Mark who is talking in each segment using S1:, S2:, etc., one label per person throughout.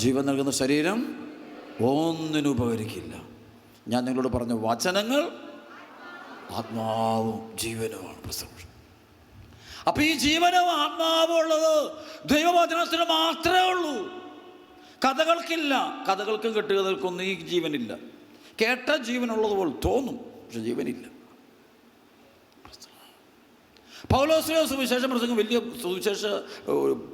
S1: ജീവൻ നൽകുന്ന ശരീരം ഒന്നിനും ഉപകരിക്കില്ല. ഞാൻ നിങ്ങളോട് പറഞ്ഞ വചനങ്ങൾ ആത്മാവും ജീവനുമാണ്. പ്രസംഗം. അപ്പൊ ഈ ജീവനും ആത്മാവും ഉള്ളത് ദൈവവചനത്തിന് മാത്രമേ ഉള്ളൂ. കഥകൾക്കില്ല. കഥകൾക്കും കെട്ടുകഥകൾക്കൊന്നും ഈ ജീവനില്ല. കേട്ട ജീവനുള്ളതുപോലെ തോന്നും പക്ഷെ ജീവനില്ല. പൗലോസിലെ സുവിശേഷ പ്രസംഗം വലിയ സുവിശേഷ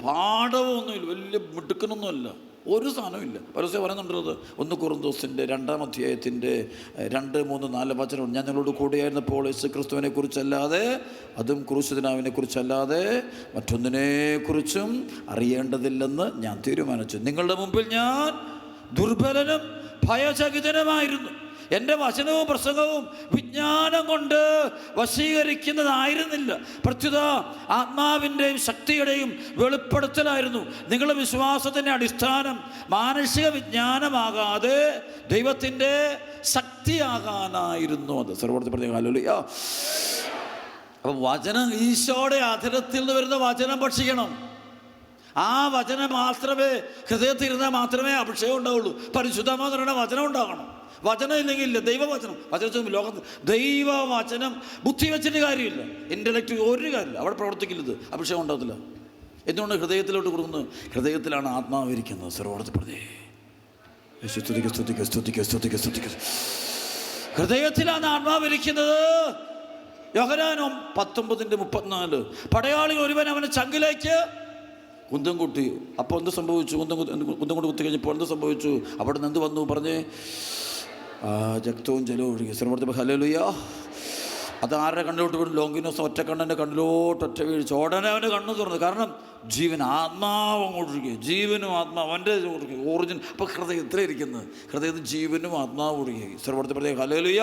S1: പാഠമൊന്നുമില്ല വലിയ മിടുക്കനൊന്നുമല്ല. ഒരു സാധനമില്ല പരസ്യം പറയുന്നുണ്ടത് ഒന്ന് കുറുന്തോസിന്റെ രണ്ടാം അധ്യായത്തിന്റെ രണ്ട് മൂന്ന് നാല് വചനം ഞാൻ നിങ്ങളോട് കൂടിയായിരുന്നപ്പോൾ യേശു ക്രിസ്തുവിനെ കുറിച്ചല്ലാതെ അതും ക്രൂശുദിനാവിനെ കുറിച്ചല്ലാതെ മറ്റൊന്നിനെക്കുറിച്ചും അറിയേണ്ടതില്ലെന്ന് ഞാൻ തീരുമാനിച്ചു. നിങ്ങളുടെ മുമ്പിൽ ഞാൻ ദുർബലനും ഭയചകിതനുമായിരുന്നു. എന്റെ വചനവും പ്രസംഗവും വിജ്ഞാനം കൊണ്ട് വശീകരിക്കുന്നതായിരുന്നില്ല. പ്രത്യുത ആത്മാവിന്റെയും ശക്തിയുടെയും വെളിപ്പെടുത്തലായിരുന്നു. നിങ്ങളുടെ വിശ്വാസത്തിന്റെ അടിസ്ഥാനം മാനസിക വിജ്ഞാനമാകാതെ ദൈവത്തിന്റെ ശക്തിയാകാനായിരുന്നു അത്. പറഞ്ഞ കാലുലിയ അപ്പം വചനം ഈശോയുടെ അധരത്തിൽ നിന്ന് വരുന്ന വചനം ഭക്ഷിക്കണം. ആ വചനം മാത്രമേ ഹൃദയത്തിൽ ഇരുന്നാൽ മാത്രമേ അഭിഷേകം ഉണ്ടാവുള്ളൂ. പരിശുദ്ധമാതരുടെ വചനം ഉണ്ടാകണം വചനം ഇല്ലെങ്കിൽ ഇല്ല ദൈവവചനം വചനത്തിൽ ലോകത്ത് ദൈവവചനം ബുദ്ധി വെച്ചിട്ട് കാര്യമില്ല. ഇന്റലക്റ്റ് ഒരു കാര്യമില്ല. അവിടെ പ്രവർത്തിക്കില്ലത് അഭിഷേകം ഉണ്ടാകത്തില്ല എന്തുകൊണ്ട് ഹൃദയത്തിലോട്ട് കൊടുക്കുന്നത് ഹൃദയത്തിലാണ് ആത്മാവിരിക്കുന്നത് ഇരിക്കുന്നത്. പറഞ്ഞേ. ഹൃദയത്തിലാണ് സ്തുതിക്ക് സ്തുതിക്ക് സ്തുതിക്ക് സ്തുതിക്ക് സ്തുതിക്ക്. ഹൃദയത്തിലാണ് യോഹനാനും പത്തൊമ്പതിന്റെ മുപ്പത്തിനാല്. പടയാളി ഒരുവൻ അവനെ ചങ്കിലേക്ക് കുന്തം കുട്ടി അപ്പോൾ എന്ത് സംഭവിച്ചു? കുന്തം കുന്തം കൊണ്ട് കുത്തി കഴിഞ്ഞപ്പോൾ എന്ത് സംഭവിച്ചു? അവിടെ നിന്ന് എന്ത് വന്നു? പറഞ്ഞേ. ജക്തവും ജലവും ഒഴുകി. ശ്രമത്തിൽ ഹലലുയ്യ അത് ആരുടെ കണ്ണിലോട്ട് വീണു? ലോങ്കിനോസ് ഒറ്റ കണ്ണന്റെ കണ്ണിലോട്ട് ഒറ്റ വീഴ്ച. ഉടനെ അവന്റെ കണ്ണ് തുറന്നു. കാരണം ജീവൻ ആത്മാവ് അങ്ങോട്ടിരിക്കുക ജീവനും ആത്മാവ് അവന്റെ ഓറിജിൻ അപ്പോൾ ഹൃദയത്തിലേ ഇരിക്കുന്നത്. ഹൃദയത്തിൽ ജീവനും ആത്മാവ് ഒഴുകി സർവടത്തിൽ പറഞ്ഞ ഹലലുയ്യ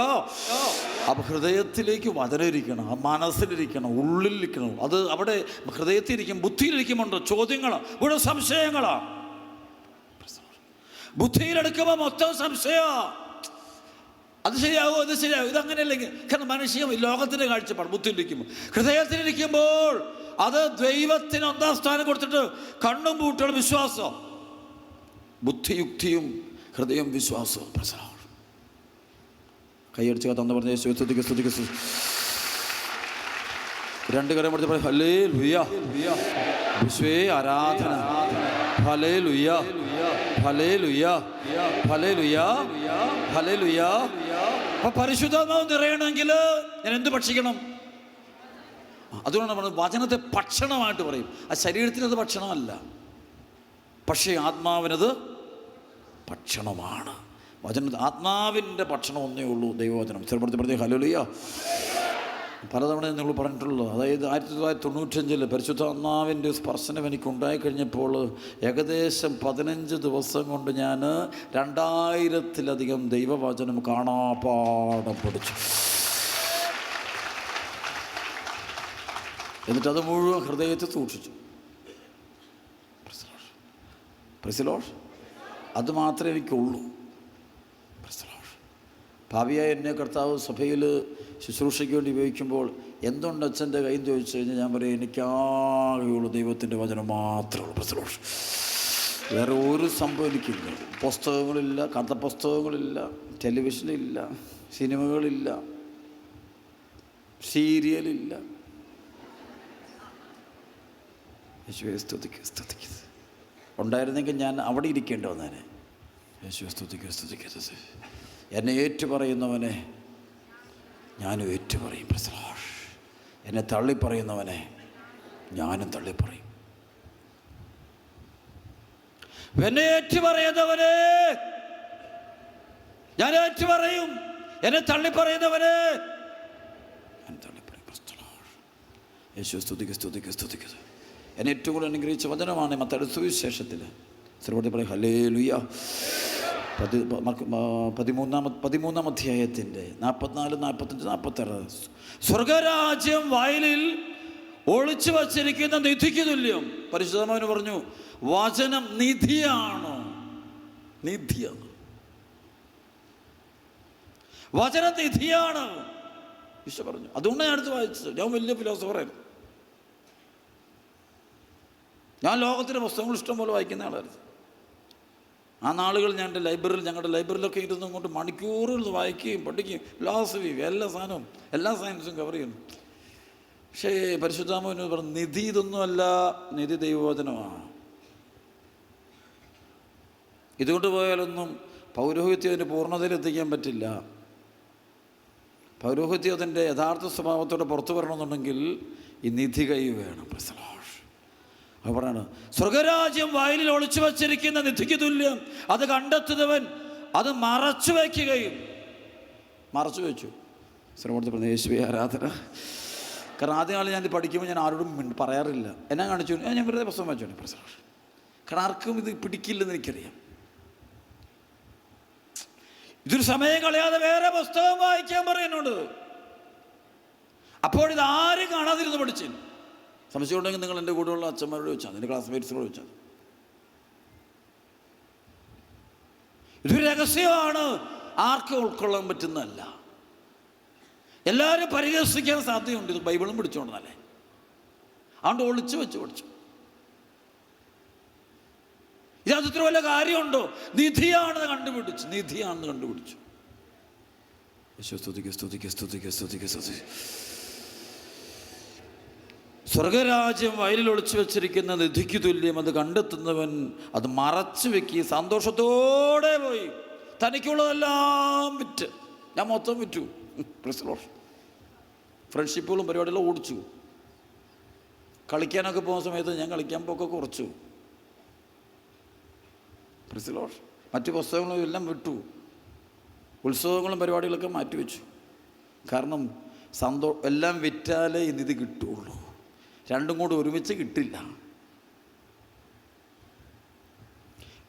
S1: അപ്പോൾ ഹൃദയത്തിലേക്ക് വചനയിരിക്കണം ആ മനസ്സിലിരിക്കണം ഉള്ളിലിരിക്കണം അത് അവിടെ ഹൃദയത്തിലിരിക്കും ബുദ്ധിയിലിരിക്കുമുണ്ട് ചോദ്യങ്ങളാണ് ഇവിടെ സംശയങ്ങളാ. ബുദ്ധിയിലെടുക്കുമ്പോൾ മൊത്തം സംശയമാണ് അത് ശരിയാവോ അത് ശരിയാവും? ഇതങ്ങനെയല്ലെങ്കിൽ കാരണം മനുഷ്യം ലോകത്തിന്റെ കാഴ്ചപ്പാട് ബുദ്ധിയിലിരിക്കുമ്പോൾ ഹൃദയത്തിലിരിക്കുമ്പോൾ അത് ദൈവത്തിന് ഒന്നാം സ്ഥാനം കൊടുത്തിട്ട് കണ്ണും പൂട്ടുകളും വിശ്വാസം. ബുദ്ധിയുക്തിയും ഹൃദയം വിശ്വാസവും പ്രസവം കൈയടിച്ച് തന്നു പറഞ്ഞ യേശുവെ സ്തുതിക്ക് രണ്ട് കരം പറഞ്ഞു പറയും ഹലേ ലുയ്യ വിശ്വേ ആരാധന. ഹലേ ലുയ്യ ഹലേ ഹലേലുയാ ഹലേലുയാ ലുയ്യ ഹലേ ലുയ്യ അപ്പൊ പരിശുദ്ധാത്മാവ് നിറയണമെങ്കിൽ ഞാൻ എന്ത് ഭക്ഷിക്കണം? അതുകൊണ്ടാണ് പറഞ്ഞത് വചനത്തെ ഭക്ഷണമായിട്ട് പറയും. ആ ശരീരത്തിനത് ഭക്ഷണമല്ല. പക്ഷേ ആത്മാവിനത് ഭക്ഷണമാണ്. വചന ആത്മാവിന്റെ ഭക്ഷണം ഒന്നേ ഉള്ളൂ ദൈവവചനം. ചെറുപ്പത്തിൽ ഹലോ ഹലോലിയ പലതവണ നിങ്ങൾ പറഞ്ഞിട്ടുള്ളത് അതായത് ആയിരത്തി തൊള്ളായിരത്തി തൊണ്ണൂറ്റഞ്ചിൽ പരിശുദ്ധ അന്നാവിന്റെ സ്പർശനം എനിക്ക് ഉണ്ടായിക്കഴിഞ്ഞപ്പോൾ ഏകദേശം പതിനഞ്ച് ദിവസം കൊണ്ട് ഞാൻ രണ്ടായിരത്തിലധികം ദൈവവചനം കാണാപാഠം പഠിച്ചു. എന്നിട്ടത് മുഴുവൻ ഹൃദയത്തിൽ സൂക്ഷിച്ചു. പ്രസിലോഷ്? അത് മാത്രമേ എനിക്കുള്ളൂ. പ്രസിലോഷ്. ഭാവിയായ എന്നെ കർത്താവ് സഭയിൽ ശുശ്രൂഷയ്ക്ക് വേണ്ടി ഉപയോഗിക്കുമ്പോൾ എന്തുണ്ട് അച്ഛന്റെ കയ്യിൽ ചോദിച്ചു കഴിഞ്ഞാൽ ഞാൻ പറയും എനിക്കാകെയുള്ളൂ ദൈവത്തിന്റെ വചനം മാത്രമേ ഉള്ളൂ പ്രസിലോഷ് വേറെ ഒരു സംഭവം എനിക്കില്ല. പുസ്തകങ്ങളില്ല കഥ പുസ്തകങ്ങളില്ല ടെലിവിഷനില്ല സിനിമകളില്ല സീരിയലില്ല. യേശുവെ സ്തുതിക്കുക സ്തുതിക്കുക ഉണ്ടായിരുന്നെങ്കിൽ ഞാൻ അവിടെ ഇരിക്കേണ്ടി വന്നേനെ. യേശുവെ സ്തുതിക്കുക സ്തുതിക്കുക എന്നെ ഏറ്റുപറയുന്നവനെ ഞാനും ഏറ്റുപറയും പ്രസലാഷ് എന്നെ തള്ളിപ്പറയുന്നവനെ ഞാനും തള്ളിപ്പറയും. എന്നെ ഏറ്റുപറയുന്നവനെ ഞാൻ ഏറ്റുപറയും എന്നെ തള്ളിപ്പറയുന്നവനെ യേശു സ്തുതിക്ക് സ്തുതിക്ക് സ്തുതിക്കുക എന്നെ ഏറ്റവും കൂടുതൽ അനുഗ്രഹിച്ച വചനമാണ് മത്തയുടെ സുവിശേഷത്തിൽ ശ്രീപതി പറയും ഹലേ ലുയ്യ പതി പതിമൂന്നാമ പതിമൂന്നാം അധ്യായത്തിന്റെ നാൽപ്പത്തിനാല് നാൽപ്പത്തഞ്ച് നാൽപ്പത്താറ്. സ്വർഗരാജ്യം വയലിൽ ഒളിച്ചു വച്ചിരിക്കുന്ന നിധിക്ക് തുല്യം. പരിശുദ്ധമാവന് പറഞ്ഞു വചനം നിധിയാണ്? നിധിയാണ്. വചനം നിധിയാണ്. വിശ്വ പറഞ്ഞു. അതുകൊണ്ട് ഞാൻ അടുത്ത് വായിച്ചത്. ഞാൻ വലിയ ഫിലോസഫറായിരുന്നു ഞാൻ ലോകത്തിന്റെ പുസ്തകങ്ങൾ ഇഷ്ടം പോലെ വായിക്കുന്ന ആളായിരുന്നു. ആ നാളുകൾ ഞാൻ എന്റെ ലൈബ്രറിയിൽ ഞങ്ങളുടെ ലൈബ്രറിയിലൊക്കെ ഇരുന്ന് കൊണ്ട് മണിക്കൂറുകൾ വായിക്കുകയും പഠിക്കുകയും ഫിലോസഫി എല്ലാ സാധനവും എല്ലാ സയൻസും കവർ ചെയ്യുന്നു. പക്ഷേ പരിശുദ്ധാമോന് പറഞ്ഞു നിധി ഇതൊന്നുമല്ല നിധി ദൈവവചനമാണ്. ഇതുകൊണ്ട് പോയാലൊന്നും പൗരോഹിത്യത്തിന്റെ പൂർണതയിൽ എത്തിക്കാൻ പറ്റില്ല. പൗരോഹിത്യം അതിന്റെ യഥാർത്ഥ സ്വഭാവത്തോടെ പുറത്തു വരണമെന്നുണ്ടെങ്കിൽ ഈ നിധി കൈ വേണം പ്രസലോഷ് പറയാണ് സ്വർഗരാജ്യം വയലിൽ ഒളിച്ചു വച്ചിരിക്കുന്ന നിധിക്ക് തുല്യം. അത് കണ്ടെത്തുന്നവൻ അത് മറച്ചു വയ്ക്കുകയും. മറച്ചു വെച്ചു. ശ്രമത്തിൽ പറഞ്ഞ ആരാധന. കാരണം ആദ്യ കാലം ഞാൻ പഠിക്കുമ്പോൾ ഞാൻ ആരോടും പറയാറില്ല. എന്നെ കാണിച്ചു. ഞാൻ വെറുതെ പുസ്തകം വായിച്ചു പ്രശ്നം കാരണം ആർക്കും ഇത് പിടിക്കില്ലെന്ന് എനിക്കറിയാം. ഇതൊരു സമയം കളയാതെ വേറെ പുസ്തകം വായിക്കാൻ പറയുന്നുണ്ട്. അപ്പോൾ ഇത് ആരും കാണാതിരുന്ന് പഠിച്ചു? സംശയമുണ്ടെങ്കിൽ നിങ്ങൾ എന്റെ കൂടെയുള്ള അച്ഛന്മാരോട് ചോദിച്ചാൽ എന്റെ ക്ലാസ്മേറ്റ്സിനോട് ചോദിച്ചാൽ ഇതൊരു രഹസ്യമാണ്. ആർക്കും ഉൾക്കൊള്ളാൻ പറ്റുന്നതല്ല. എല്ലാവരും പരിഹസിക്കാൻ സാധ്യതയുണ്ട്. ഇത് ബൈബിളും പിടിച്ചോണ്ടെന്നല്ലേ അതുകൊണ്ട് ഒളിച്ചു വെച്ച് പഠിച്ചു. ഇതിനകത്ത് ഇത്ര വല്ല കാര്യമുണ്ടോ? നിധിയാണെന്ന് കണ്ടുപിടിച്ചു. നിധിയാണെന്ന് കണ്ടുപിടിച്ചു. യേശു സ്തുതിക്ക് സ്തുതിക്ക് സ്തുതിക്ക് സ്തുതിക്ക് സ്തുതി സ്വർഗരാജ്യം വയലിൽ ഒളിച്ചു വെച്ചിരിക്കുന്ന നിധിക്ക് തുല്യം അത് കണ്ടെത്തുന്നവൻ അത് മറച്ചു വെക്കി സന്തോഷത്തോടെ പോയി. തനിക്കുള്ളതെല്ലാം വിറ്റ്. ഞാൻ മൊത്തം വിറ്റു. ഫ്രണ്ട്ഷിപ്പുകളും പരിപാടികളും ഓടിച്ചു. കളിക്കാനൊക്കെ പോകുന്ന സമയത്ത് ഞാൻ കളിക്കാൻ പോക്കെ കുറച്ചു. പ്രിസിലോഷ് മറ്റ് പുസ്തകങ്ങളും എല്ലാം വിട്ടു. ഉത്സവങ്ങളും പരിപാടികളൊക്കെ മാറ്റിവെച്ചു. കാരണം സന്തോ എല്ലാം വിറ്റാലേ ഇന്നിത് കിട്ടുള്ളൂ. രണ്ടും കൂടെ ഒരുമിച്ച് കിട്ടില്ല.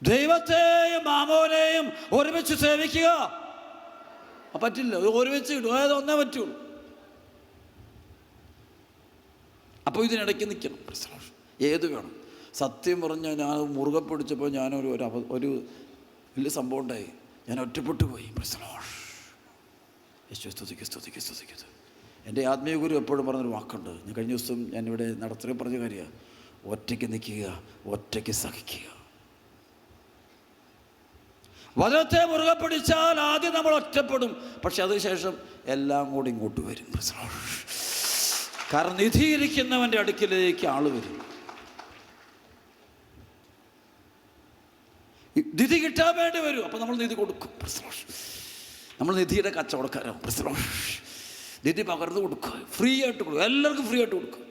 S1: ദൈവത്തെയും മാമോനെയും ഒരുമിച്ച് സേവിക്കുക. പറ്റില്ല. ഒരുമിച്ച് കിട്ടും. അതായത് ഒന്നേ പറ്റുള്ളൂ. അപ്പോൾ ഇതിനിടയ്ക്ക് നിൽക്കണം. ഏത് വേണം? സത്യം പറഞ്ഞ ഞാൻ മുറുകെ പിടിച്ചപ്പോൾ ഞാനൊരു ഒരു ഒരു വലിയ സംഭവം ഉണ്ടായി. ഞാൻ ഒറ്റപ്പെട്ടു പോയി. പ്രശ്നോഷ് യേശു സ്തുതിക്ക് സ്തുതിക്ക് സ്തുതിക്കത് എന്റെ ആത്മീയ ഗുരു എപ്പോഴും പറഞ്ഞൊരു വാക്കുണ്ട്. ഞാൻ കഴിഞ്ഞ ദിവസം ഞാൻ ഇവിടെ നടത്തുകയും പറഞ്ഞ കാര്യമാണ്. ഒറ്റയ്ക്ക് നിൽക്കുക ഒറ്റയ്ക്ക് സഹിക്കുക. വചനത്തെ മുറുകെ പിടിച്ചാൽ ആദ്യം നമ്മൾ ഒറ്റപ്പെടും. പക്ഷെ അതിനുശേഷം എല്ലാം കൂടി ഇങ്ങോട്ട് വരും. കാരണം നിധിയിരിക്കുന്നവന്റെ അടുക്കിലേക്ക് ആൾ വരും. നിധി കിട്ടാൻ വേണ്ടി വരും. അപ്പം നമ്മൾ നിധി കൊടുക്കും. നമ്മൾ നിധിയുടെ കച്ചവടക്കാരാണ് പ്രശ്നോഷ് നിധി പകർന്നു കൊടുക്കുക. ഫ്രീ ആയിട്ട് കൊടുക്കുക. എല്ലാവർക്കും ഫ്രീ ആയിട്ട് കൊടുക്കുക.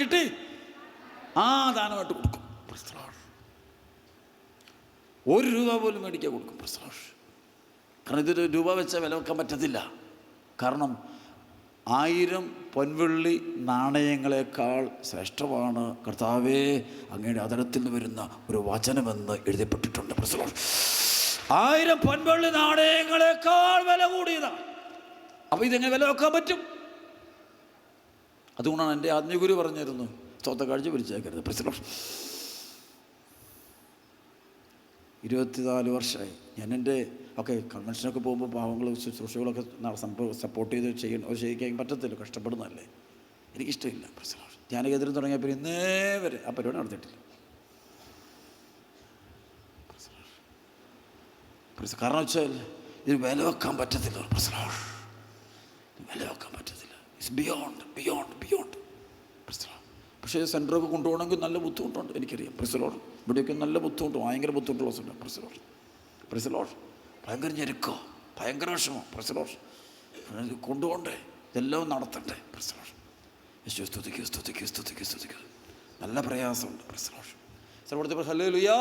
S1: കിട്ടി. ആ ദാനമായിട്ട് കൊടുക്കും. ഒരു രൂപ പോലും മേടിക്കാൻ കൊടുക്കും. പ്രശ്നോഷ് കാരണം ഇതൊരു രൂപ വെച്ചാൽ വില വെക്കാൻ പറ്റത്തില്ല. കാരണം ആയിരം പൊൻവെള്ളി നാണയങ്ങളെക്കാൾ ശ്രേഷ്ഠമാണ്. കർത്താവേ അങ്ങയുടെ അതരത്തിൽ നിന്ന് വരുന്ന ഒരു വചനമെന്ന് എഴുതപ്പെട്ടിട്ടുണ്ട്. പ്രശ്നം ആയിരം പൊൻവെള്ളി നാണയങ്ങളെക്കാൾ വില കൂടിയതാണ്. അപ്പോൾ ഇതെങ്ങനെ വില വെക്കാൻ പറ്റും? അതുകൊണ്ടാണ് എന്റെ ആത്മീയഗുരു പറഞ്ഞിരുന്നു സ്വത്ത കാഴ്ച പിരിച്ചേക്കരുത് പ്രശ്നം ഇരുപത്തിനാല് വർഷമായി ഞാൻ എന്റെ ഒക്കെ കൺവെൻഷനൊക്കെ പോകുമ്പോൾ പാവങ്ങൾ ശുശ്രൂഷകളൊക്കെ സപ്പോർട്ട് ചെയ്ത് ചെയ്യണം അത് ചെയ്യിക്കാൻ പറ്റത്തില്ല കഷ്ടപ്പെടുന്നതല്ലേ. എനിക്കിഷ്ടമില്ല പ്രശ്നം ധ്യാനകേന്ദ്രം തുടങ്ങിയ തുടങ്ങിയപ്പോൾ ഇന്നേ വരെ ആ പരിപാടി നടത്തിയിട്ടില്ല. കാരണം വെച്ചാൽ ഇതിന് വില വെക്കാൻ പറ്റത്തില്ല പ്രശ്നം വില വെക്കാൻ പറ്റത്തില്ല ഇറ്റ്സ് ബിയോണ്ട് ബിയോണ്ട് ബിയോണ്ട് പക്ഷേ സെന്ററൊക്കെ കൊണ്ടുപോകണമെങ്കിൽ നല്ല ബുദ്ധിമുട്ടുണ്ട് എനിക്കറിയാം. പ്രിസലോഡ് ഇവിടെയൊക്കെ നല്ല ബുദ്ധിമുട്ട് ഭയങ്കര ബുദ്ധിമുട്ടുള്ള ഉള്ള പ്രിസലോഡ് പ്രിസലോഡ് ഭയങ്കര ഞെരുക്കോ? ഭയങ്കര വിഷമോ. പ്രിസലോഡ് കൊണ്ടുപോകണ്ടേ? ഇതെല്ലാം നടത്തണ്ടേ? പ്രിസലോഡ് യേശു സ്തുതിക്കുക സ്തുതിക്കുക സ്തുതിക്കുക സ്തുതിക്കുക നല്ല പ്രയാസമുണ്ട്. പ്രിസലോഡ് സർവത്തെ ഹലോ ലുയാ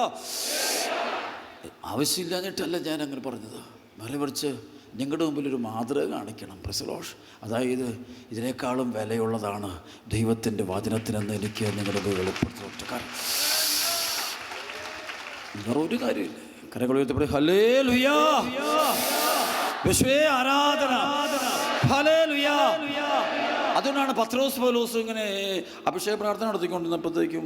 S1: ആവശ്യമില്ലാഞ്ഞിട്ടല്ല ഞാൻ അങ്ങനെ പറഞ്ഞത്. മറി മറിച്ച് നിങ്ങളുടെ മുമ്പിൽ ഒരു മാതൃക കാണിക്കണം പ്രസലോഷ്. അതായത് ഇതിനേക്കാളും വിലയുള്ളതാണ് ദൈവത്തിന്റെ വചനത്തിനെന്ന് എനിക്ക് നിങ്ങളുടെ മുമ്പിൽ വെളിപ്പെടുത്തുന്ന വേറെ ഒരു കാര്യമില്ല കരകൾ ഉയർത്തപ്പെടും. ഹലേ ലുയാ വിശ്വേ ആരാധന അതുകൊണ്ടാണ് പത്രോസ് പോലോസ് ഇങ്ങനെ അഭിഷേക പ്രാർത്ഥന നടത്തിക്കൊണ്ടിരുന്നപ്പോഴത്തേക്കും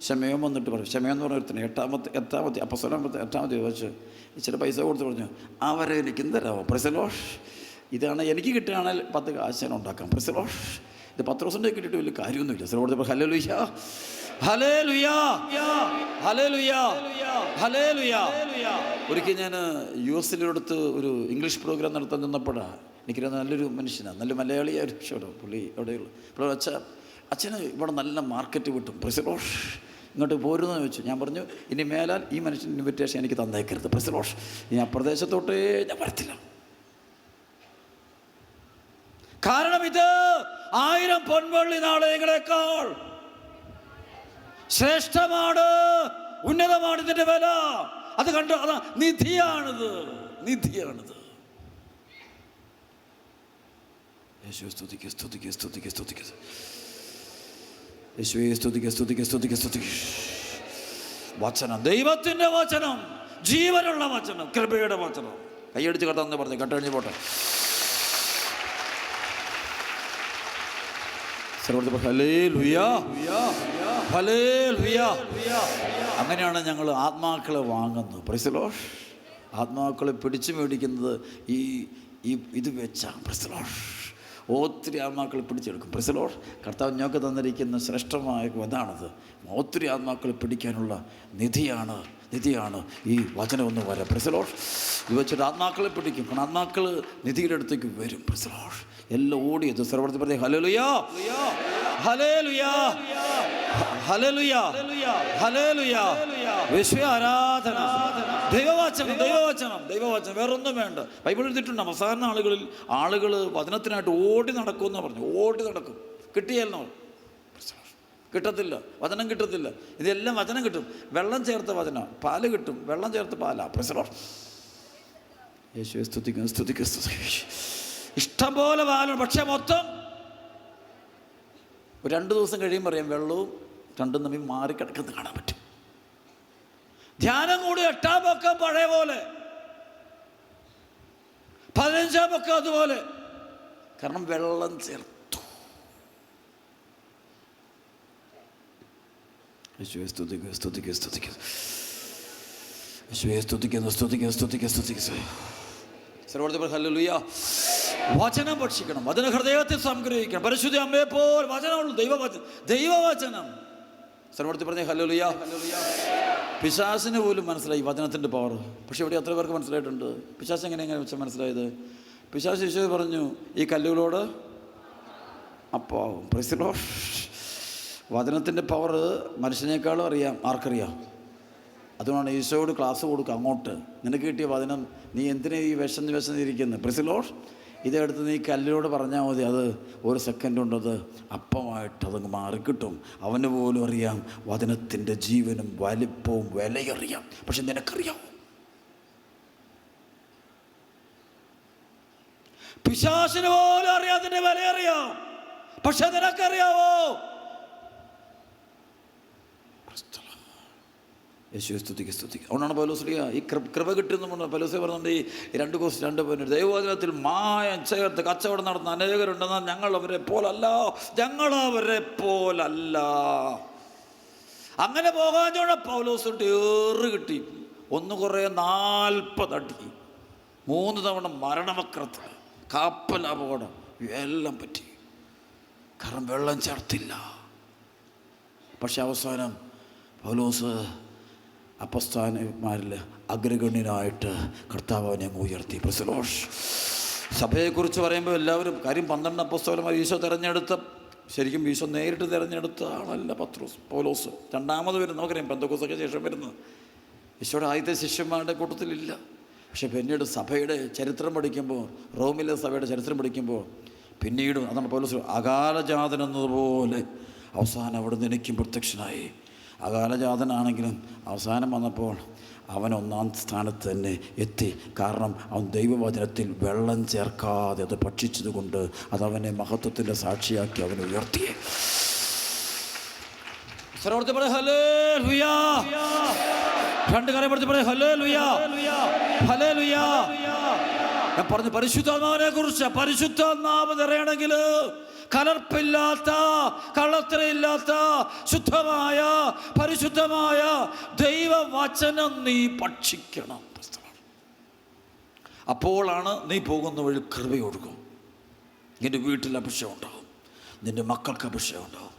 S1: ക്ഷമയം വന്നിട്ട് പറയും ക്ഷമയം എന്ന് പറഞ്ഞ എട്ടാമത്തെ എട്ടാമത്തെ അപ്പസ്വലാമത്തെ എട്ടാമത്തെ വെച്ച് ഇച്ചിരി പൈസ കൊടുത്ത് പറഞ്ഞു അവരെ എനിക്ക് എന്തരാവോ പ്രസലോഷ് ഇതാണ് എനിക്ക് കിട്ടുകയാണെങ്കിൽ പത്ത് കാശ് ഞാൻ ഉണ്ടാക്കാം. പ്രസലോഷ് ഇത് പത്ത് ദിവസം കിട്ടിയിട്ട് വലിയ കാര്യമൊന്നുമില്ല. സിലോട് ഹലോ ലുയ്യ ലുയാ ഹലേ ലുയാ ഒരിക്കൽ ഞാൻ യു എസിലടുത്ത് ഒരു ഇംഗ്ലീഷ് പ്രോഗ്രാം നടത്താൻ നിന്നപ്പോഴാണ് എനിക്കൊരു നല്ലൊരു മനുഷ്യനാണ് നല്ല മലയാളിയായ ഒരു പുള്ളി അവിടെയുള്ള. പുള്ളി അച്ഛൻ അച്ഛന് ഇവിടെ നല്ല മാർക്കറ്റ് കിട്ടും. പ്രസിഡോഷ് ഇങ്ങോട്ട് പോരുന്നു ചോദിച്ചു. ഞാൻ പറഞ്ഞു ഇനി മേലാൽ ഈ മനുഷ്യൻ ഇൻവിറ്റേഷൻ എനിക്ക് തന്നേക്കരുത്. പ്രസിഡോഷ് ഇനി ആ പ്രദേശത്തോട്ടേ ഞാൻ വരത്തില്ല. കാരണം ഇത് ആയിരം പൊൻവള്ളി നാളയങ്ങളെക്കാൾ ശ്രേഷ്ഠമാണ് ഉന്നതമാണ് ഇതിന്റെ വില. അത് കണ്ടു? അതാ നിധിയാണിത്. നിധിയാണിത്. യേശു സ്തുതിക്ക് സ്തുതിക്ക് സ്തുതിക്ക് സ്തുതിക്ക്. യേശുവെ സ്തുതിക്ക് സ്തുതിക്ക് സ്തുതിക്ക് സ്തുതി വചനം ദൈവത്തിന്റെ വചനം ജീവനുള്ള വചനം കൃപയുടെ വചനം. കൈയടിച്ച് കടന്നു പറഞ്ഞു കട്ടഴിഞ്ഞ് പോട്ടെ. അങ്ങനെയാണ് ഞങ്ങൾ ആത്മാക്കളെ വാങ്ങുന്നത്. പ്രസിലോഷ് ആത്മാക്കളെ പിടിച്ചു മേടിക്കുന്നത് ഈ ഇത് വെച്ചാണ്. പ്രസിലോഷ് ഒത്തിരി ആത്മാക്കളെ പിടിച്ചെടുക്കും. പ്രസിലോഷ് കർത്താവ് ഞങ്ങൾക്ക് തന്നിരിക്കുന്ന ശ്രേഷ്ഠമായ അതാണത് ഒത്തിരി ആത്മാക്കളെ പിടിക്കാനുള്ള നിധിയാണ് നിധിയാണ് ഈ വചനം ഒന്ന് വരാം പ്രസിലോഷ് ഇത് വെച്ചിട്ട് ആത്മാക്കളെ പിടിക്കും. കാരണം ആത്മാക്കൾ നിധിയുടെ അടുത്തേക്ക് വരും. പ്രസിലോഷ് എല്ലാം ഓടിയത് സർവർത്തി പറഞ്ഞ ഹലലുയാ ഹലേലുയാ ഹല്ലേലൂയ. ഹല്ലേലൂയ. വിശ്വ ആരാധന. ദൈവവചനം ദൈവവചനം ദൈവവചനം. വേറൊന്നും വേണ്ട. ബൈബിൾ എഴുതിയിട്ടുണ്ട്. അവസാന ആളുകളിൽ ആളുകൾ വചനത്തിനായിട്ട് ഓടി നടക്കുമെന്ന് പറഞ്ഞു. ഓടി നടക്കും. കിട്ടിയല്ലോ കിട്ടത്തില്ല. വചനം കിട്ടത്തില്ല. ഇതെല്ലാം വചനം കിട്ടും. വെള്ളം ചേർത്ത വചനം. പാൽ കിട്ടും. വെള്ളം ചേർത്ത് പാലാ. പ്രസറോ യേശുവെ സ്തുതിക്കും സ്തുതിക്കും സ്തുതിക്കുന്നു. ഇഷ്ടം പോലെ പാലുണ്ട്. പക്ഷേ മൊത്തം രണ്ട് ദിവസം കഴിയുമ്പോൾ അറിയാം വെള്ളവും രണ്ടും തമ്മിൽ മാറിക്കിടക്കുന്നത് കാണാൻ പറ്റും. ധ്യാനം കൂടി എട്ടാം പക്കം പഴയ പോലെ. പതിനഞ്ചാം പക്കം അതുപോലെ. കാരണം വെള്ളം ചേർത്തു. വചനം ഭക്ഷിക്കണം വചന ഹൃദയത്തിൽ സംഗ്രഹിക്കണം. പരിശുദ്ധി അമ്മയെ പോൽ വചനമുള്ളൂ. ദൈവവചനം ദൈവവചനം. സർവോടത്തിൽ പറഞ്ഞ ഹല്ലേലൂയ. പിശാസിന് പോലും മനസ്സിലായി വചനത്തിന്റെ പവർ പക്ഷേ ഇവിടെ എത്ര പേർക്ക് മനസ്സിലായിട്ടുണ്ട്? പിശാസ് എങ്ങനെ എങ്ങനെ വെച്ചാൽ മനസ്സിലായത്? പിശാസ് ഈശോ പറഞ്ഞു ഈ കല്ലുകളോട് അപ്പോൾ പ്രസിലോ വചനത്തിന്റെ പവർ മനുഷ്യനേക്കാളും അറിയാം ആർക്കറിയാം? അതുകൊണ്ടാണ് ഈശോയോട് ക്ലാസ് കൊടുക്കുക അങ്ങോട്ട്. നിനക്ക് കിട്ടിയ വചനം നീ എന്തിനാ ഈ വിശന്ന് വിശന്നിരിക്കുന്നത് പ്രിസിലോൾ ഇതെടുത്ത് നീ കല്ലിനോട് പറഞ്ഞാൽ മതി. അത് ഒരു സെക്കൻഡ് കൊണ്ടത് അപ്പമായിട്ട് അതങ്ങ് മാറിക്കിട്ടും. അവന് പോലും അറിയാം വചനത്തിന്റെ ജീവനും വലിപ്പവും വിലയറിയാം. പക്ഷെ നിനക്കറിയാം. പിശാസിന് പോലും അറിയാം അതിന്റെ വിലയറിയാം. പക്ഷെ നിനക്കറിയാവോ? യേശു സ്തുതിക്ക് സ്തുതിക്ക്. അതുകൊണ്ടാണ് പൗലോസ്ലിയ ഈ കൃപ കൃപ കിട്ടുന്ന പൗലോസെ പറയുന്നുണ്ട് ഈ രണ്ട് കോസ് രണ്ട് പോയിന്റ് ദൈവവചനത്തിൽ മായം ചേർത്ത് കച്ചവടം നടത്തുന്ന അനേകരുണ്ടെന്നാൽ ഞങ്ങൾ അവരെ പോലല്ല ഞങ്ങൾ അവരെ പോലല്ല. അങ്ങനെ പോകാഞ്ഞോടെ പൗലോസ് ഏറ് കിട്ടി. ഒന്ന് കുറേ നാൽപ്പതടി മൂന്ന് തവണ മരണവക്രത്ത് കാപ്പൽ അപകടം. എല്ലാം പറ്റി. കാരണം വെള്ളം ചേർത്തില്ല. പക്ഷെ അവസാനം പൗലോസ് അപ്പസ്ഥാനന്മാരിൽ അഗ്രഗണ്യനായിട്ട് കർത്താവ് അവനെ ഉയർത്തി. പ്രസലോഷ് സഭയെക്കുറിച്ച് പറയുമ്പോൾ എല്ലാവരും കാര്യം പന്ത്രണ്ട് അപ്പസ്തോലന്മാർ ഈശോ തിരഞ്ഞെടുത്ത ശരിക്കും ഈശോ നേരിട്ട് തിരഞ്ഞെടുത്ത ആളല്ല പത്രോസ് പോലോസ്. രണ്ടാമത് വരുന്നത് നമുക്കറിയാം പെന്തക്കോസൊക്കെ ശേഷം വരുന്നത്. ഈശോയുടെ ആദ്യത്തെ ശിഷ്യന്മാരുടെ കൂട്ടത്തിലില്ല. പക്ഷെ പിന്നീട് സഭയുടെ ചരിത്രം പഠിക്കുമ്പോൾ റോമിലെ സഭയുടെ ചരിത്രം പഠിക്കുമ്പോൾ പിന്നീട് അതാണ് പൗലോസ് അകാലജാതനെന്നതുപോലെ അവസാനം അവിടെ നിന്ന് എനിക്കും പ്രത്യക്ഷനായി. അകാലജാതനാണെങ്കിലും അവസാനം വന്നപ്പോൾ അവൻ ഒന്നാം സ്ഥാനത്ത് തന്നെ എത്തി. കാരണം അവൻ ദൈവവചനത്തിൽ വെള്ളം ചേർക്കാതെ അത് ഭക്ഷിച്ചതുകൊണ്ട് അതവനെ മഹത്വത്തിന്റെ സാക്ഷിയാക്കി അവനെ ഉയർത്തി. ഞാൻ പറഞ്ഞു പരിശുദ്ധാത്മാവിനെ കുറിച്ച് പരിശുദ്ധാത്മാവ് നിറയണമെങ്കിൽ കലർപ്പില്ലാത്ത കള്ളത്തരയില്ലാത്ത ശുദ്ധമായ പരിശുദ്ധമായ ദൈവവചനം നീ ഭക്ഷിക്കണം. അപ്പോഴാണ് നീ പോകുന്ന വഴി കൃപയൊഴുകും. നിന്റെ വീട്ടിൽ അഭിഷേകം ഉണ്ടാകും നിന്റെ മക്കൾക്ക് അഭിഷേകം ഉണ്ടാകും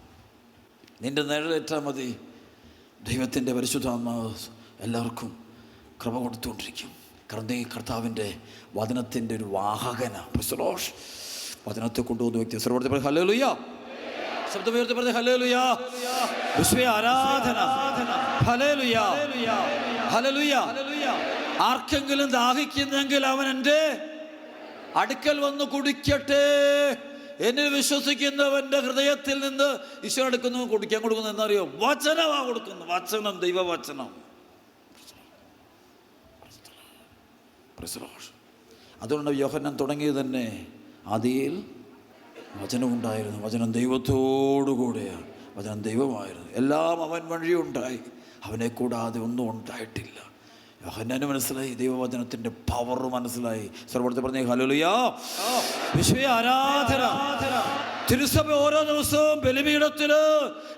S1: നിന്റെ നിഴലേറ്റാൽ മതി. ദൈവത്തിന്റെ പരിശുദ്ധാത്മാവ് എല്ലാവർക്കും കൃപ കൊടുത്തുകൊണ്ടിരിക്കും. കാരണം കർത്താവിന്റെ വചനത്തിന്റെ ഒരു വാഹകന പ്രസലോഷ് വചനത്തെ കൊണ്ടുപോകുന്ന വ്യക്തി. സർവത്തെ പറഞ്ഞു ഹലോ ലുയ്യ ശബ്ദമുയർത്തി പറഞ്ഞ ഹലോ ലുയ്യ ആരാധന. ആർക്കെങ്കിലും ദാഹിക്കുന്നെങ്കിൽ അവൻ എന്റെ അടുക്കൽ വന്ന് കുടിക്കട്ടെ. എന്നിൽ വിശ്വസിക്കുന്നവന്റെ ഹൃദയത്തിൽ നിന്ന് ഈശ്വരൻ എടുക്കുന്നു കുടിക്കാൻ കൊടുക്കുന്നു എന്നറിയോ? വചനമാ കൊടുക്കുന്നു. വചനം ദൈവവചനം. അതുകൊണ്ട് യോഹന്നാൻ തുടങ്ങിയത് തന്നെ. ആദിയിൽ വചനം ഉണ്ടായിരുന്നു വചനം ദൈവത്തോടുകൂടെയാണ്. വചനം ദൈവമായിരുന്നു. എല്ലാം അവൻ വഴി ഉണ്ടായി. അവനെ കൂടാതെ ഒന്നും ഉണ്ടായിട്ടില്ല. യോഹന്നാന് മനസ്സിലായി. ദൈവവചനത്തിന്റെ പവർ മനസ്സിലായി. സർവത്തെ പറഞ്ഞ ഹലോലിയാ വിശ്വ ആരാധന. തിരുസഭ ഓരോ ദിവസവും ബലിപീഠത്തിൽ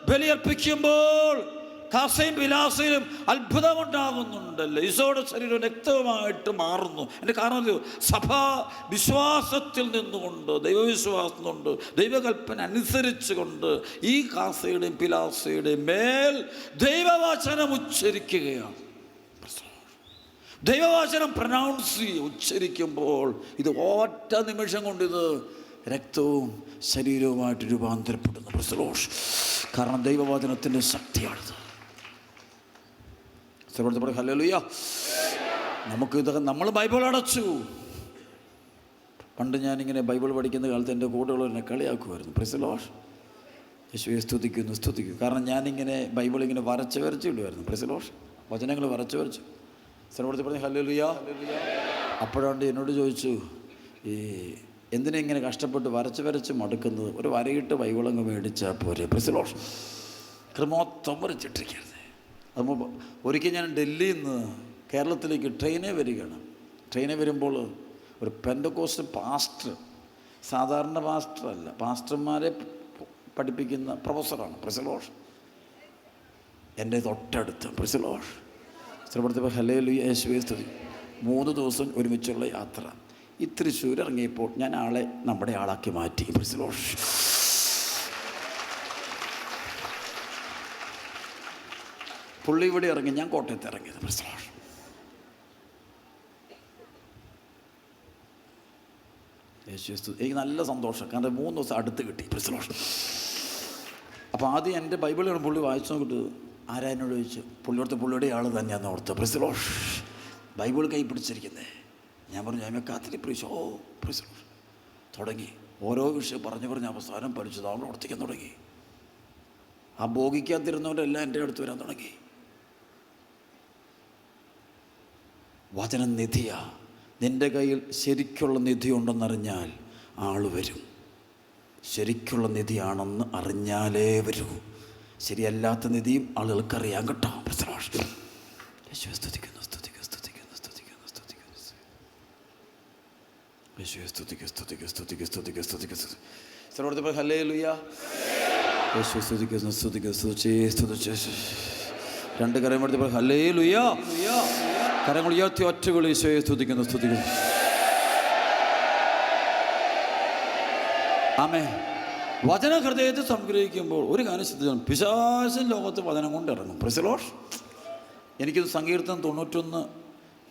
S1: ബലിയർപ്പിക്കുമ്പോൾ കാസയും പിലാസയിലും അത്ഭുതമുണ്ടാകുന്നുണ്ടല്ലോ. ഈശോയുടെ ശരീരം രക്തമായിട്ട് മാറുന്നു. എന്റെ കാരണം? സഭ വിശ്വാസത്തിൽ നിന്നുകൊണ്ട് ദൈവവിശ്വാസം കൊണ്ട് ദൈവകൽപ്പന അനുസരിച്ചുകൊണ്ട് ഈ കാസയുടെയും പിലാസയുടെയും മേൽ ദൈവവാചനം ഉച്ചരിക്കുകയാണ്. ദൈവവാചനം പ്രനൗൺസ് ചെയ്യുക ഉച്ചരിക്കുമ്പോൾ ഇത് ഒറ്റ നിമിഷം കൊണ്ട് ഇത് രക്തവും ശരീരവുമായിട്ട് രൂപാന്തരപ്പെടുന്നു. കാരണം ദൈവവചനത്തിന്റെ ശക്തിയാണിത്. സർവത്തെ ഹല്ലേലൂയ. നമുക്ക് ഇതൊക്കെ നമ്മൾ ബൈബിൾ അടച്ചു. പണ്ട് ഞാനിങ്ങനെ ബൈബിൾ പഠിക്കുന്ന കാലത്ത് എന്റെ കൂടെയുള്ളവർ എന്നെ കളിയാക്കുമായിരുന്നു. പ്രസലോഷ് യേശുവെ സ്തുതിക്കുന്നു സ്തുതിക്കുന്നു. കാരണം ഞാനിങ്ങനെ ബൈബിൾ ഇങ്ങനെ വരച്ച് വരച്ച് ഇടുമായിരുന്നു. പ്രസലോഷ് വചനങ്ങൾ വരച്ച് വരച്ചു. സ്ഥലപ്പെടുത്തി പറഞ്ഞു ഹല്ലേലൂയ. അപ്പോഴാണ്ട് എന്നോട് ചോദിച്ചു ഈ എന്തിനാ ഇങ്ങനെ കഷ്ടപ്പെട്ട് വരച്ച് വരച്ച് മടുക്കുന്നത്? ഒരു വരയിട്ട് ബൈബിളങ്ങ് മേടിച്ചാൽ പോരെ? പ്രസലോഷ് ക്രമോത്തം വരച്ചിട്ടിരിക്കരുത് അത് ഒരിക്കൽ ഞാൻ ഡൽഹിയിൽ നിന്ന് കേരളത്തിലേക്ക് ട്രെയിനെ വരികയാണ്. ട്രെയിനെ വരുമ്പോൾ ഒരു പെൻഡക്കോസ്റ്റ് പാസ്റ്റർ സാധാരണ പാസ്റ്റർ അല്ല പാസ്റ്റർമാരെ പഠിപ്പിക്കുന്ന പ്രൊഫസറാണ് പ്രസലോഷ് എന്റെ തൊട്ടടുത്ത് പ്രസലോഷ് ചിലപ്പെടുത്തപ്പോൾ ഹലേലു യേശുവേ സ്തുതി. മൂന്ന് ദിവസം ഒരുമിച്ചുള്ള യാത്ര. ഈ തൃശ്ശൂർ ഇറങ്ങിയപ്പോൾ ഞാൻ ആളെ നമ്മുടെ ആളാക്കി മാറ്റി പ്രസലോഷ് പുള്ളി ഇവിടെ ഇറങ്ങി ഞാൻ കോട്ടയത്ത് ഇറങ്ങിയത്. പ്രസലോഷ് യേശു സ്തു- എനിക്ക് നല്ല സന്തോഷം. കാരണം മൂന്ന് ദിവസം അടുത്ത് കിട്ടി. പ്രസലോഷ് അപ്പോൾ ആദ്യം എന്റെ ബൈബിളിൽ പുള്ളി വായിച്ചു നോക്കിയിട്ട് ആരാനോട് ചോദിച്ചു. പുള്ളിയോടത്ത് പുള്ളിയുടെ ആൾ തന്നെയാണ് ഓർത്ത്. പ്രസലോഷ് ബൈബിൾ കൈ പിടിച്ചിരിക്കുന്നേ. ഞാൻ പറഞ്ഞു ഞാൻ കാത്തിരി പ്രീശോ ഓ തുടങ്ങി. ഓരോ വിഷയം പറഞ്ഞു പറഞ്ഞ് അവസാനം പരിശുദ്ധാവൾ പ്രവർത്തിക്കാൻ തുടങ്ങി. ആ ഭോഗിക്കാതിരുന്നവരെല്ലാം എന്റെ അടുത്ത് വരാൻ തുടങ്ങി. വചനം നിധിയാ നിന്റെ കയ്യിൽ ശരിക്കുള്ള നിധി ഉണ്ടെന്നറിഞ്ഞാൽ ആൾ വരും. ശരിക്കുള്ള നിധിയാണെന്ന് അറിഞ്ഞാലേ വരൂ. ശരിയല്ലാത്ത നിധിയും ആളുകൾക്കറിയാൻ കേട്ടോ. സ്തുതിക്കുന്നു രണ്ട് കരം എടുത്ത് പോയി ഹല്ലേ ലുയ്യ കരങ്ങൾ ഉയർത്തി ഒറ്റ വിളി ഈശോയെ സ്തുതിക്കുന്നു സ്തുതിക്കുന്നു. ആമേ വചന ഹൃദയത്തിൽ സംഗ്രഹിക്കുമ്പോൾ ഒരു കാര്യം ശ്രദ്ധിച്ചാൽ പിശാശൻ ലോകത്ത് വചനം കൊണ്ട് ഇറങ്ങും. പ്രസലോഷ് എനിക്കിത് സങ്കീർത്തനം തൊണ്ണൂറ്റൊന്ന്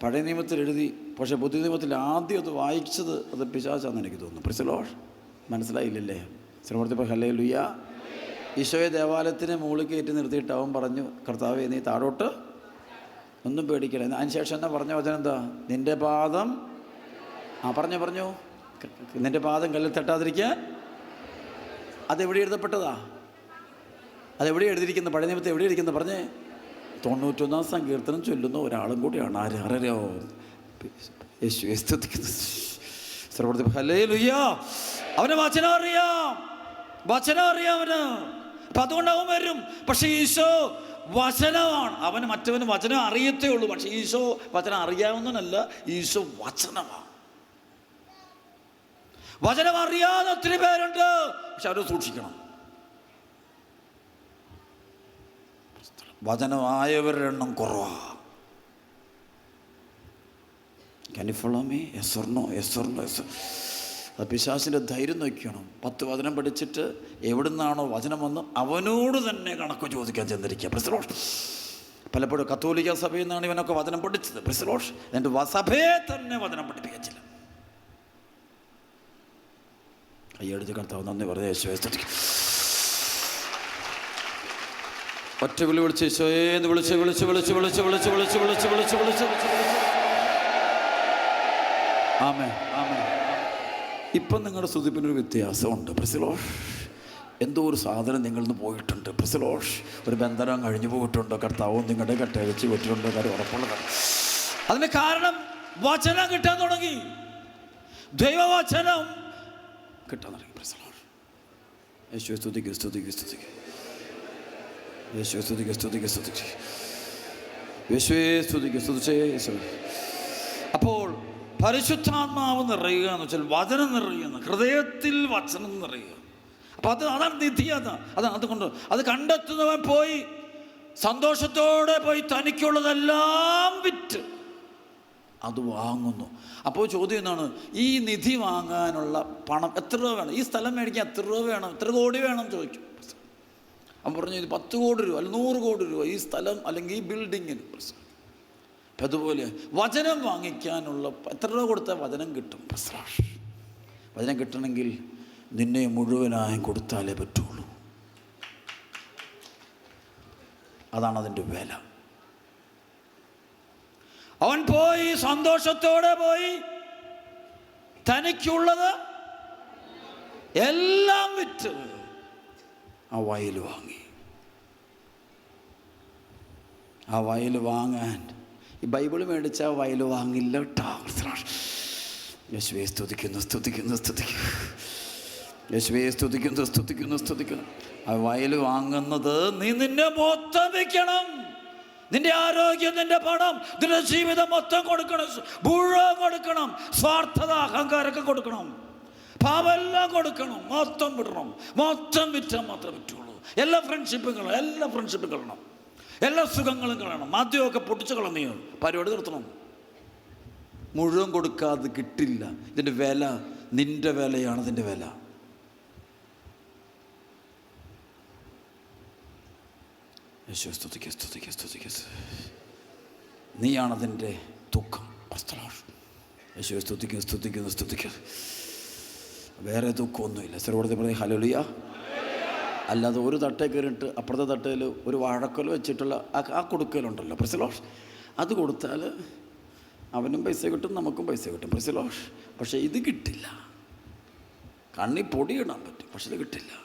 S1: പഴയ നിയമത്തിൽ എഴുതി പക്ഷേ പുതിയ നിയമത്തിൽ ആദ്യം അത് വായിച്ചത് അത് പിശാശാന്ന് എനിക്ക് തോന്നുന്നു പ്രസലോഷ് മനസ്സിലായില്ലല്ലേ? ശ്രമത്തിപ്പോൾ ഹലേ ലുയ്യ ഈശോയെ ദേവാലയത്തിന് മുകളിൽ കയറ്റി നിർത്തിയിട്ട് അവൻ പറഞ്ഞു കർത്താവെ നീ താഴോട്ട് ഒന്നും പേടിക്കല അതിനുശേഷം എന്നാ പറഞ്ഞ വചനം എന്താ? നിന്റെ പാദം ആ പറഞ്ഞു പറഞ്ഞു. നിന്റെ പാദം കല്ലിൽ തട്ടാതിരിക്കാൻ. അതെവിടെ എഴുതപ്പെട്ടതാ? അതെവിടെ എഴുതിയിരിക്കുന്ന? പഴയ നിയമത്തെ എവിടെ ഇരിക്കുന്നത് പറഞ്ഞേ. തൊണ്ണൂറ്റൊന്നാം സങ്കീർത്തനം ചൊല്ലുന്ന ഒരാളും കൂടിയാണ്. ആര്? ആരോ യേശു അവന് വചനം അറിയാം. വചനം അറിയാം അവന്. അപ്പൊ അതുകൊണ്ട് വരും. പക്ഷേ ഈശോ വചനമാണ്. അവന് മറ്റവന് വചനം അറിയത്തേ ഉള്ളൂ. പക്ഷേ ഈശോ വചനം അറിയാവുന്നതല്ല ഈശോ വചനമാണ്. വചനം അറിയാതെ ഒത്തിരി പേരുണ്ട്. പക്ഷെ അവർ സൂക്ഷിക്കണം. വചനമായവരുടെ എണ്ണം കുറവാ. Can me yes me? Yes അത് പിശാസിന്റെ ധൈര്യം നോക്കണം പത്ത് വചനം പഠിച്ചിട്ട് എവിടുന്നാണോ വചനം വന്ന് അവനോട് തന്നെ കണക്ക് ചോദിക്കാൻ ചെന്നിരിക്കുക പ്രസിലോഷ് പലപ്പോഴും കത്തോലിക്ക സഭയിൽ നിന്നാണ് ഇവനൊക്കെ വചനം പഠിച്ചത് പ്രസിലോഷ് എന്നിട്ട് സഭയെ തന്നെ വചനം പഠിപ്പിക്കാൻ ചില കയ്യടിച്ച് കർത്താവ് നന്ദി പറഞ്ഞ ഒറ്റ വിളി വിളിച്ച് വിളിച്ച് വിളിച്ച് വിളിച്ച് വിളിച്ച് വിളിച്ച് വിളിച്ച് വിളിച്ച് വിളിച്ച് വിളിച്ച് വിളിച്ച് വിളിച്ച് ആമേ ആമേ ഇപ്പം നിങ്ങളുടെ സ്തുതിപ്പിനൊരു വ്യത്യാസമുണ്ട്. പ്രസിലോഷ് എന്തോ ഒരു സാധനം നിങ്ങളിൽ നിന്ന് പോയിട്ടുണ്ട്. പ്രസിലോഷ് ഒരു ബന്ധനം കഴിഞ്ഞു പോയിട്ടുണ്ട്. കർത്താവും നിങ്ങളുടെ കട്ടയച്ച് പറ്റിയിട്ടുണ്ട് കാര്യം. ഉറപ്പുള്ളതാണ് അതിന് കാരണം വചനം കിട്ടാൻ തുടങ്ങി. ദൈവവചനം കിട്ടാൻ തുടങ്ങി. പ്രസിലോഷ് യേശു സ്തുതിക്ക് സ്തുതിക്ക് സ്തുതിക്ക്. യേശു സ്തുതിക്ക് സ്തുതിക്ക് സ്തുതിക്ക്. യേശുവേ സ്തുതിക്ക് സ്തുതിച്ചേ അപ്പോൾ പരിശുദ്ധാത്മാവ് നിറയുക എന്ന് വെച്ചാൽ വചനം നിറയുക ഹൃദയത്തിൽ വചനം നിറയുക. അപ്പം അത് അതാണ് നിധി അതാണ് അതാണ് അതുകൊണ്ട് അത് കണ്ടെത്തുന്നവൻ പോയി സന്തോഷത്തോടെ പോയി തനിക്കുള്ളതെല്ലാം വിറ്റ് അത് വാങ്ങുന്നു. അപ്പോൾ ചോദ്യം എന്താണ്? ഈ നിധി വാങ്ങാനുള്ള പണം എത്ര രൂപ വേണം? ഈ സ്ഥലം മേടിക്കാൻ എത്ര രൂപ വേണം? എത്ര കോടി വേണം ചോദിക്കും. അവൻ പറഞ്ഞു ഇത് പത്ത് കോടി രൂപ അല്ലെങ്കിൽ നൂറ് കോടി രൂപ ഈ സ്ഥലം അല്ലെങ്കിൽ ഈ ബിൽഡിങ്ങിന് പ്രശ്നം അപ്പം അതുപോലെ വചനം വാങ്ങിക്കാനുള്ള എത്ര രൂപ കൊടുത്താൽ വചനം കിട്ടും? വചനം കിട്ടണമെങ്കിൽ നിന്നെ മുഴുവനായും കൊടുത്താലേ പറ്റുള്ളൂ. അതാണ് അതിന്റെ വില. അവൻ പോയി സന്തോഷത്തോടെ പോയി. തനിക്കുള്ളത് എല്ലാം വിറ്റ് ആ വയൽ വാങ്ങി. ആ വയൽ വാങ്ങാൻ ഈ ബൈബിൾ മേടിച്ചാൽ വയൽ വാങ്ങില്ല കേട്ടോ സ്തുതിക്കുന്നു സ്തുതിക്കുന്നു സ്തുതിക്കുന്നു. യേശുവെ സ്തുതിക്കുന്നു സ്തുതിക്കുന്നു സ്തുതിക്കുന്നു. ആ വയൽ വാങ്ങുന്നത് നീ നിന്നെ മൊത്തം വെക്കണം. നിന്റെ ആരോഗ്യം നിന്റെ പണം നിന്റെ ജീവിതം മൊത്തം കൊടുക്കണം. മുഴുവൻ കൊടുക്കണം. സ്വാർത്ഥത അഹങ്കാരമൊക്കെ കൊടുക്കണം. പാവെല്ലാം കൊടുക്കണം. മൊത്തം വിടണം. മൊത്തം വിറ്റാൽ മാത്രമേ പറ്റുള്ളൂ. എല്ലാ ഫ്രണ്ട്ഷിപ്പുകളും എല്ലാ ഫ്രണ്ട്ഷിപ്പുകളും എല്ലാ സുഖങ്ങളും കളയണം മദ്യമൊക്കെ പൊട്ടിച്ച് കളഞ്ഞു. പരിപാടി നിർത്തണം. മുഴുവൻ കൊടുക്കാതെ കിട്ടില്ല. ഇതിന്റെ വില നിന്റെ വിലയാണ് ഇതിന്റെ വില. യേശു നീയാണതിന്റെ ദുഃഖം. യേശു സ്തുതിക്കുന്നു സ്തുതിക്കുന്നു സ്തുതിക്കുന്നു വേറെ ദുഃഖമൊന്നുമില്ല. സ്ഥിരപ്പെടുത്തി ഹലോ ഹലോലിയ അല്ലാതെ ഒരു തട്ടേ കയറിയിട്ട് അപ്പുറത്തെ തട്ടയിൽ ഒരു വാഴക്കൊല വെച്ചിട്ടുള്ള ആ കൊടുക്കലുണ്ടല്ലോ. പ്രസിലോഷ് അത് കൊടുത്താൽ അവനും പൈസ കിട്ടും നമുക്കും പൈസ കിട്ടും. പ്രസിലോഷ് പക്ഷേ ഇത് കിട്ടില്ല. കണ്ണി പൊടിയിടാൻ പറ്റും പക്ഷെ ഇത് കിട്ടില്ല.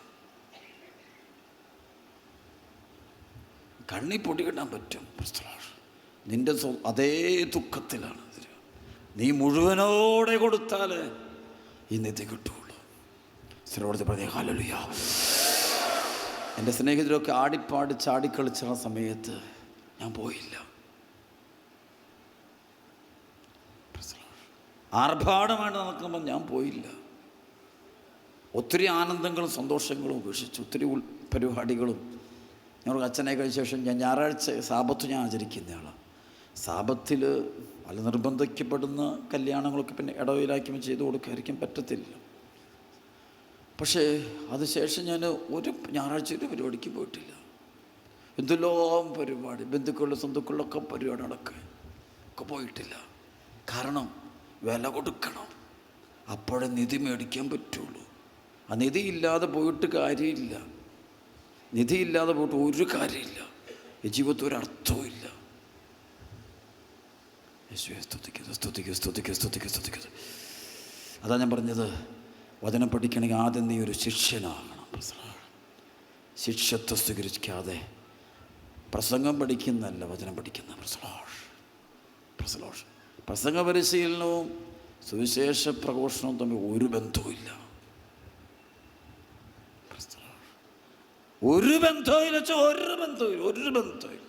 S1: കണ്ണി പൊടി ഇടാൻ പറ്റും പ്രസിലോഷ് സ്വ- അതേ ദുഃഖത്തിലാണ് നീ മുഴുവനോടെ കൊടുത്താൽ നിധി കിട്ടുള്ളൂ സ്ഥിരപ്പെടുത്തി പറഞ്ഞ ഹാലലുയ എന്റെ സ്നേഹിതരൊക്കെ ആടിപ്പാടി ചാടിക്കളിച്ച സമയത്ത് ഞാൻ പോയില്ല. ആർഭാടമായിട്ട് നടക്കുമ്പോൾ ഞാൻ പോയില്ല. ഒത്തിരി ആനന്ദങ്ങളും സന്തോഷങ്ങളും ഉപേക്ഷിച്ചു. ഒത്തിരി പരിപാടികളും. ഞങ്ങൾ അച്ഛനെ കഴിഞ്ഞ ശേഷം ഞാൻ ഞായറാഴ്ച സാപത്ത് ഞാൻ ആചരിക്കുന്നയാളാണ് സാപത്തിൽ പല നിർബന്ധിക്കപ്പെടുന്ന കല്യാണങ്ങളൊക്കെ പിന്നെ ഇടവിലാക്കി ചെയ്തു കൊടുക്കാതിരിക്കാൻ പറ്റത്തില്ല. പക്ഷേ അതിനുശേഷം ഞാൻ ഒരു ഞായറാഴ്ച ഒരു പരിപാടിക്ക് പോയിട്ടില്ല. എന്തെല്ലാം പരിപാടി ബന്ധുക്കളുടെ സ്വന്തക്കളിലൊക്കെ പരിപാടി നടക്കുക ഒക്കെ പോയിട്ടില്ല. കാരണം വില കൊടുക്കണം. അപ്പോഴേ നിധി മേടിക്കാൻ പറ്റുള്ളൂ. ആ നിധി ഇല്ലാതെ പോയിട്ട് കാര്യമില്ല. നിധി ഇല്ലാതെ പോയിട്ട് ഒരു കാര്യമില്ല. ഈ ജീവിതത്തിൽ ഒരു അർത്ഥവും ഇല്ല. യേശുവെ സ്തുതിക്കുന്നു സ്തുതിക്കുക സ്തുതിക്കുക സ്തുതിക്കുക സ്തുതിക്കുക അതാ ഞാൻ പറഞ്ഞത്. വചനം പഠിക്കണമെങ്കിൽ ആദ്യം നീ ഒരു ശിഷ്യനാകണം. ശിഷ്യത്വം സ്വീകരിക്കാതെ പ്രസംഗം പഠിക്കുന്നല്ല വചനം പഠിക്കുന്ന പ്രസലോഷ്. പ്രസലോഷ്. പ്രസംഗ പരിശീലനവും സുവിശേഷ പ്രഘോഷണവും തമ്മിൽ ഒരു ബന്ധവുമില്ല ഒരു ബന്ധവുമില്ല ഒരു ബന്ധവുമില്ല ഒരു ബന്ധവുമില്ല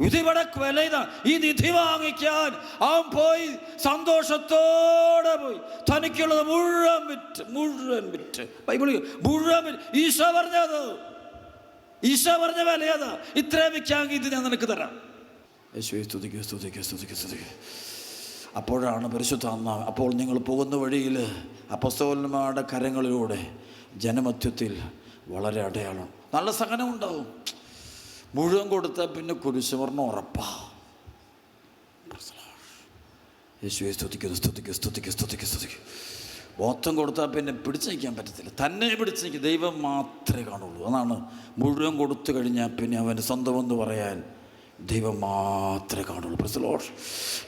S1: ഇതിവിടെ വില ഇതാ. ഈ നിധി വാങ്ങിക്കാൻ അവൻ പോയി സന്തോഷത്തോടെ പോയി. തനിക്കുള്ളത് മുഴുവൻ വിറ്റ് മുഴുവൻ വിറ്റ്. ബൈബിളിൽ മുഴുവൻ ഈശ പറഞ്ഞത്. ഈശോ പറഞ്ഞ വില ഏതാ? ഇത്രയും വിൽക്കാമെങ്കിൽ ഇത് ഞാൻ നിനക്ക് തരാം. അപ്പോഴാണ് പരിശുദ്ധാത്മാവ് അപ്പോൾ നിങ്ങൾ പോകുന്ന വഴിയിൽ അപ്പസ്തോലന്മാരുടെ കരങ്ങളിലൂടെ ജനമധ്യത്തിൽ വളരെ അടയാളം. നല്ല സഹനം ഉണ്ടാവും. മുഴുവൻ കൊടുത്താൽ പിന്നെ കുരിശുമരണം ഉറപ്പാ. യേശുവെ സ്തുതിക്കുന്നു സ്തുതിക്കുന്നു സ്തുതിക്കുന്നു സ്തുതിക്കുന്നു സ്തുതിക്കുന്നു. മൊത്തം കൊടുത്താൽ പിന്നെ പിടിച്ചു നിൽക്കാൻ പറ്റത്തില്ല. തന്നെ പിടിച്ചു നിൽക്കും. ദൈവം മാത്രമേ കാണുള്ളൂ. അതാണ് മുഴുവൻ കൊടുത്തു കഴിഞ്ഞാൽ പിന്നെ അവന് സ്വന്തമെന്ന് പറയാൻ ദൈവം മാത്രമേ കാണുള്ളൂ. പ്രസലോഷ്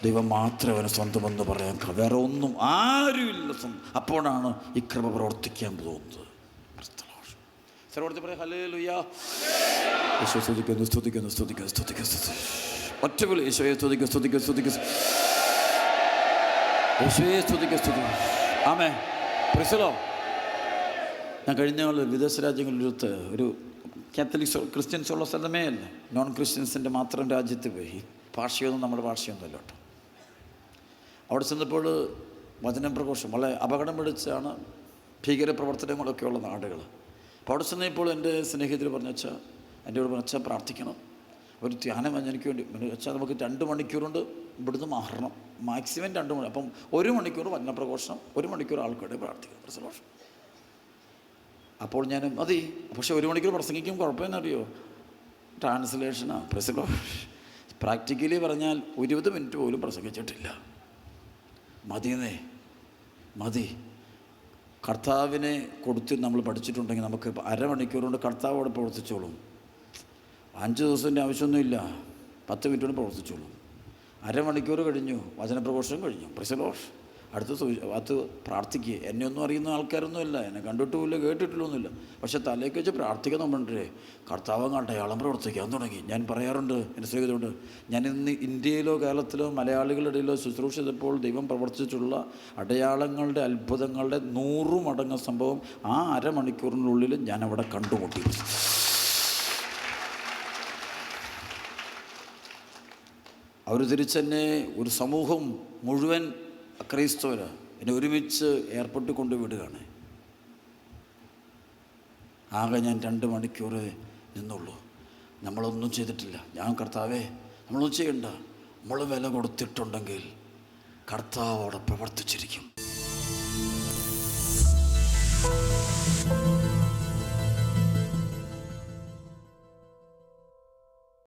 S1: ദൈവം മാത്രമേ അവന് സ്വന്തമെന്ന് പറയാൻ വേറെ ഒന്നും ആരുമില്ല സ്വന്തം. അപ്പോഴാണ് ഈ കൃപ പ്രവർത്തിക്കാൻ തോന്നുന്നത്. സ്തുതിക്ക് സ്തുതി ആമേ ഞാൻ കഴിഞ്ഞ വിദേശ രാജ്യങ്ങളിലൊരുത്ത് ഒരു കാത്തലിക്സ് ക്രിസ്ത്യൻസ് ഉള്ള സ്ഥലമേ അല്ല. നോൺ ക്രിസ്ത്യൻസിന്റെ മാത്രം രാജ്യത്ത് പോയി. ഭാഷയൊന്നും നമ്മുടെ ഭാഷയൊന്നുമല്ല കേട്ടോ. അവിടെ ചെന്നപ്പോൾ വചനം പ്രഘോഷം വളരെ അപകടം പിടിച്ചാണ് ഭീകര പ്രവർത്തനങ്ങളൊക്കെ ഉള്ള നാടുകൾ അപ്പോൾ അവിടെ ചെന്നപ്പോൾ എന്റെ സ്നേഹിതർ പറഞ്ഞ അച്ഛാ എന്റെ കൂടെ പറഞ്ഞ അച്ഛാ പ്രാർത്ഥിക്കണം. ഒരു ധ്യാനം വന്ന് എനിക്ക് വേണ്ടി. അച്ഛാ നമുക്ക് രണ്ട് മണിക്കൂറുണ്ട് ഇവിടുന്ന് മാറണം. മാക്സിമം രണ്ട് മണി അപ്പം ഒരു മണിക്കൂർ വചനപ്രഘോഷണം ഒരു മണിക്കൂർ ആൾക്കാരുടെ പ്രാർത്ഥിക്കുക. പ്രസവോഷം അപ്പോൾ ഞാൻ മതി. പക്ഷേ ഒരു മണിക്കൂർ പ്രസംഗിക്കും കുഴപ്പമെന്നറിയോ? ട്രാൻസ്ലേഷനാണ് പ്രസംഗോ പ്രാക്ടിക്കലി പറഞ്ഞാൽ ഇരുപത് മിനിറ്റ് പോലും പ്രസംഗിച്ചിട്ടില്ല. മതിയെന്നേ. മതി. കർത്താവിനെ കൊടുത്ത് നമ്മൾ പഠിച്ചിട്ടുണ്ടെങ്കിൽ നമുക്ക് അരമണിക്കൂർ കൊണ്ട് കർത്താവോടെ പ്രവർത്തിച്ചോളും. അഞ്ച് ദിവസത്തിന്റെ ആവശ്യമൊന്നുമില്ല. പത്ത് മിനിറ്റ് കൊണ്ട് പ്രവർത്തിച്ചോളും. അരമണിക്കൂർ കഴിഞ്ഞു. വചനപ്രഘോഷം കഴിഞ്ഞു. പ്രസലോഷ് അടുത്ത അത് പ്രാർത്ഥിക്കുക എന്നെ ഒന്നും അറിയുന്ന ആൾക്കാരൊന്നുമില്ല എന്നെ കണ്ടിട്ടുമില്ല കേട്ടിട്ടില്ലൊന്നുമില്ല പക്ഷേ തലേക്ക് വെച്ച് പ്രാർത്ഥിക്കാൻ നമ്മളുണ്ടേ കർത്താവ് അളം പ്രവർത്തിക്കാൻ തുടങ്ങി. ഞാൻ പറയാറുണ്ട് എന്റെ സ്നേഹിതരോട് ഞാൻ ഇന്ന് ഇന്ത്യയിലോ കേരളത്തിലോ മലയാളികളുടെ ഇടയിലോ ശുശ്രൂഷ ചെയ്തപ്പോൾ ദൈവം പ്രവർത്തിച്ചിട്ടുള്ള അടയാളങ്ങളുടെ അത്ഭുതങ്ങളുടെ നൂറ് മടങ്ങ് സംഭവം ആ അരമണിക്കൂറിനുള്ളിൽ ഞാൻ അവിടെ കണ്ടുമുട്ടി. അവർ തിരിച്ചെന്നെ ഒരു സമൂഹം മുഴുവൻ ക്രൈസ്തവര് എന്നെ ഒരുമിച്ച് എയർപോർട്ടിൽ കൊണ്ടുവിടുകയാണ്. ആകെ ഞാൻ രണ്ട് മണിക്കൂർ നിന്നുള്ളൂ. നമ്മളൊന്നും ചെയ്തിട്ടില്ല. ഞാൻ കർത്താവേ നമ്മളൊന്നും ചെയ്യണ്ട. നമ്മൾ വില കൊടുത്തിട്ടുണ്ടെങ്കിൽ കർത്താവോടെ പ്രവർത്തിച്ചിരിക്കും.